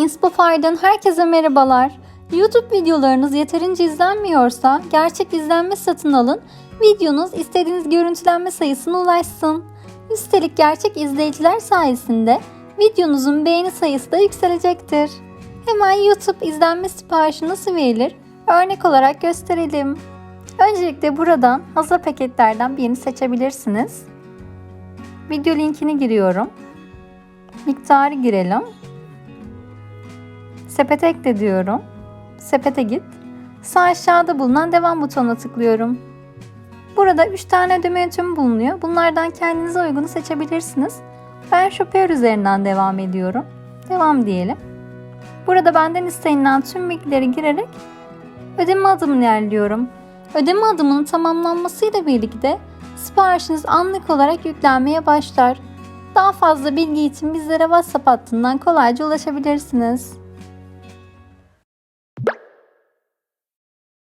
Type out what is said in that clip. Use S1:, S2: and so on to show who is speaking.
S1: Inspofy'dan herkese merhabalar. YouTube videolarınız yeterince izlenmiyorsa gerçek izlenme satın alın. Videonuz istediğiniz görüntülenme sayısına ulaşsın. Üstelik gerçek izleyiciler sayesinde videonuzun beğeni sayısı da yükselecektir. Hemen YouTube izlenme siparişi nasıl verilir? Örnek olarak gösterelim. Öncelikle buradan hazır paketlerden birini seçebilirsiniz. Video linkini giriyorum. Miktarı girelim. Sepete ekle diyorum. Sepete git. Sağ aşağıda bulunan devam butonuna tıklıyorum. Burada 3 tane ödeme yöntemi bulunuyor. Bunlardan kendinize uygunu seçebilirsiniz. Ben Shopper üzerinden devam ediyorum. Devam diyelim. Burada benden istenilen tüm bilgileri girerek ödeme adımını ilerliyorum. Ödeme adımının tamamlanmasıyla birlikte siparişiniz anlık olarak yüklenmeye başlar. Daha fazla bilgi için bizlere WhatsApp hattından kolayca ulaşabilirsiniz.